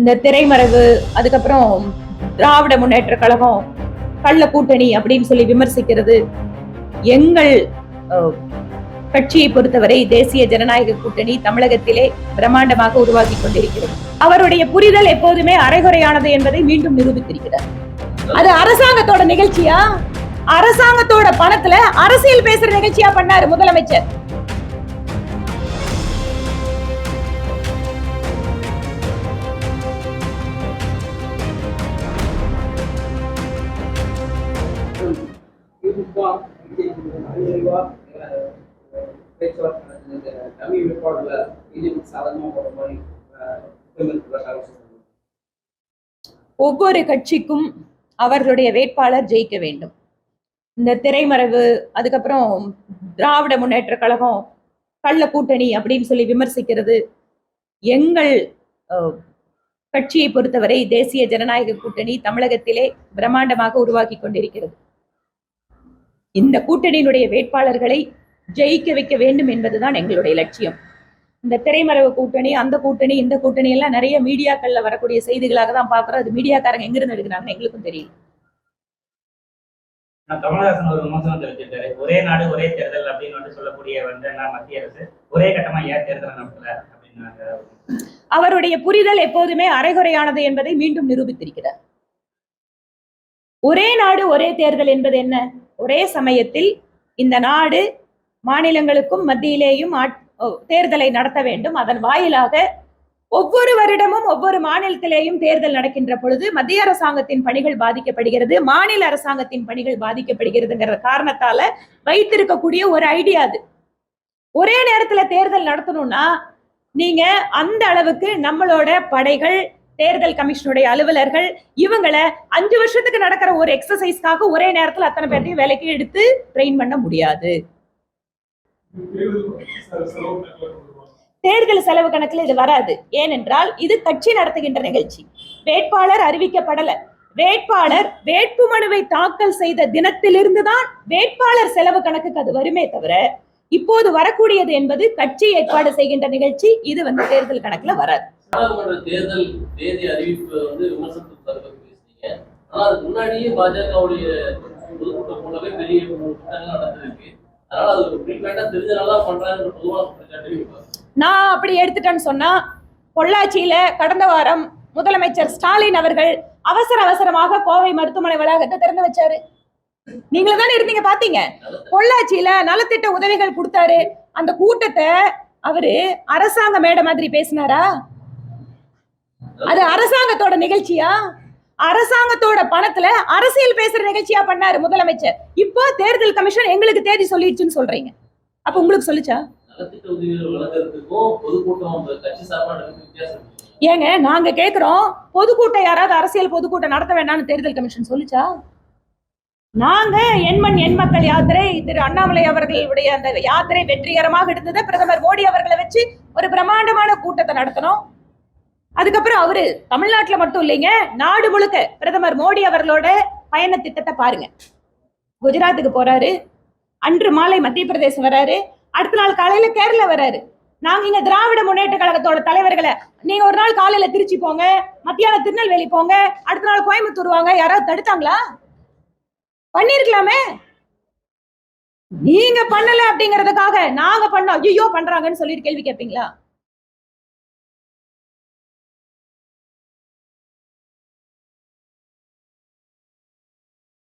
இந்த திரைமறைவு அதுக்கப்புறம் திராவிட முன்னேற்ற கழகம் கள்ள கூட்டணி அப்படின்னு சொல்லி விமர்சிக்கிறது. எங்கள் கட்சியை பொறுத்தவரை தேசிய ஜனநாயக கூட்டணி தமிழகத்திலே பிரம்மாண்டமாக உருவாக்கி கொண்டிருக்கிறது. அவருடைய புரிதல் எப்போதுமே அரைகுறையானது என்பதை மீண்டும் நிரூபித்திருக்கிறார். அது அரசாங்கத்தோட நிகழ்ச்சியா? அரசாங்கத்தோட பணத்துல அரசியல் பேசுற நிகழ்ச்சியா பண்ணாரு முதலமைச்சர். ஒவ்வொரு கட்சிக்கும் அவர்களுடைய வேட்பாளர் ஜெயிக்க வேண்டும். இந்த திரைமறைவு அதுக்கப்புறம் திராவிட முன்னேற்ற கழகம் கள்ள கூட்டணி அப்படின்னு சொல்லி விமர்சிக்கிறது. எங்கள் அஹ், கட்சியை பொறுத்தவரை தேசிய ஜனநாயக கூட்டணி தமிழகத்திலே பிரம்மாண்டமாக உருவாக்கி கொண்டிருக்கிறது. இந்த கூட்டணியினுடைய வேட்பாளர்களை ஜெயிக்க வைக்க வேண்டும் என்பதுதான் எங்களுடைய லட்சியம். இந்த திரைமறைவு கூட்டணி அந்த கூட்டணி இந்த கூட்டணி எல்லாம் நிறைய மீடியாக்கள்ல வரக்கூடிய செய்திகளாக தான் பாக்குறோம் அது மீடியாக்காரங்க எங்கிருந்து எடுக்கிறாங்கன்னு எங்களுக்கும் தெரியல. கமலஹாசன் ஒரு விமர்சனம் தெரிவிச்சிருக்காரு ஒரே நாடு ஒரே தேர்தல் அப்படின்னு வந்து சொல்லக்கூடிய வந்து மத்திய அரசு ஒரே கட்டமா ஏன் தேர்தல் நடத்தல அவருடைய புரிதல் எப்போதுமே அரைகுறையானது என்பதை மீண்டும் நிரூபித்திருக்கிறார். ஒரே நாடு ஒரே தேர்தல் என்பது என்ன? ஒரே சமயத்தில் இந்த நாடு மாநிலங்களுக்கும் மத்தியிலேயும் ஆட்- ஓ, தேர்தலை நடத்த வேண்டும். அதன் வாயிலாக ஒவ்வொரு வருடமும் ஒவ்வொரு மாநிலத்திலேயும் தேர்தல் நடக்கின்ற பொழுது மத்திய அரசாங்கத்தின் பணிகள் பாதிக்கப்படுகிறது மாநில அரசாங்கத்தின் பணிகள் பாதிக்கப்படுகிறதுங்கிற காரணத்தால வைத்திருக்கக்கூடிய ஒரு ஐடியா அது. ஒரே நேரத்துல தேர்தல் நடத்தணும்னா நீங்க அந்த அளவுக்கு நம்மளோட படைகள் தேர்தல் கமிஷனுடைய அலுவலர்கள் இவங்களை அஞ்சு வருஷத்துக்கு நடக்கிற ஒரு எக்ஸசைஸ்க்காக ஒரே நேரத்தில் அத்தனை பேர்த்தையும் வேலைக்கு எடுத்து ட்ரெயின் பண்ண முடியாது. தேர்தல் செலவு கணக்கில் இது வராது. ஏனென்றால் இது கட்சி நடத்துகின்ற நிகழ்ச்சி. வேட்பாளர் அறிவிக்கப்படல. வேட்பாளர் வேட்பு மனுவை தாக்கல் செய்த தினத்திலிருந்து தான் வேட்பாளர் செலவு கணக்குக்கு அது வருமே தவிர இப்போது வரக்கூடியது என்பது கட்சி ஏற்பாடு செய்கின்ற நிகழ்ச்சி. இது வந்து தேர்தல் கணக்குல வராது. நாடாளுமன்ற தேர்தல் தேதி அறிவிப்பு வந்து விமர்சனத்துக்கு தருவது பேசுனீங்க. ஆனா அதுக்கு முன்னாடியே பாஜகவுடைய பொதுக்கூட்டம் போலவே பெரிய கூட்டங்கள் நடந்திருக்கு. அதனால அது குறிப்பிட்ட தெரிஞ்சனால பண்றாங்க பொதுவான குற்றச்சாட்டு நான் அப்படி எடுத்துட்டேன்னு சொன்னா பொள்ளாச்சியில கடந்த வாரம் முதலமைச்சர் ஸ்டாலின் அவர்கள் அவசர அவசரமாக கோவை மருத்துவமனை வளாகத்தை திறந்து வச்சாரு. நீங்களே தானே இருந்தீங்க பாத்தீங்க? பொள்ளாச்சியில நலத்திட்ட உதவிகள் கொடுத்தாரு. அந்த கூட்டத்தை அவரு அரசாங்க மேடை மாதிரி பேசினாரா? அது அரசாங்கத்தோட நிகழ்ச்சியா? அரசாங்கத்தோட பணத்துல அரசியல் பேசுற நிகழ்ச்சியா பண்ணாரு முதலமைச்சர். இப்போ தேர்தல் கமிஷன் எங்களுக்கு தேதி சொல்லிடுச்சுன்னு சொல்றீங்க. அப்ப உங்களுக்கு சொல்லிச்சா? ஏங்க நாங்க கேக்குறோம் பொதுக்கூட்டம் யாராவது அரசியல் பொதுக்கூட்டம் நடத்த வேண்டாம்னு தேர்தல் கமிஷன் சொல்லுச்சா? நாங்க எண்மண் எண் மக்கள் யாத்திரை திரு அண்ணாமலை அவர்களுடைய அந்த யாத்திரை வெற்றிகரமாக இருந்தது பிரதமர் மோடி அவர்களை வச்சு ஒரு பிரம்மாண்டமான கூட்டத்தை நடத்தணும். அதுக்கப்புறம் அவரு தமிழ்நாட்டுல மட்டும் இல்லைங்க நாடு முழுக்க பிரதமர் மோடி அவர்களோட பயண திட்டத்தை பாருங்க. குஜராத்துக்கு போறாரு அன்று மாலை மத்திய பிரதேசம் வராரு அடுத்த நாள் காலையில கேரளா வராரு. நாங்க இங்க திராவிட முன்னேற்ற கழகத்தோட தலைவர்களை நீங்க ஒரு நாள் காலையில திருச்சி போங்க மத்தியானம் திருநெல்வேலி போங்க அடுத்த நாள் கோயம்புத்தூர் வாங்க யாராவது தடுத்தாங்களா? பண்ணிருக்கலாமே. நீங்க பண்ணல அப்படிங்கறதுக்காக நாங்க பண்ணோம். ஐயோ பண்றாங்கன்னு சொல்லிட்டு கேள்வி கேட்பீங்களா?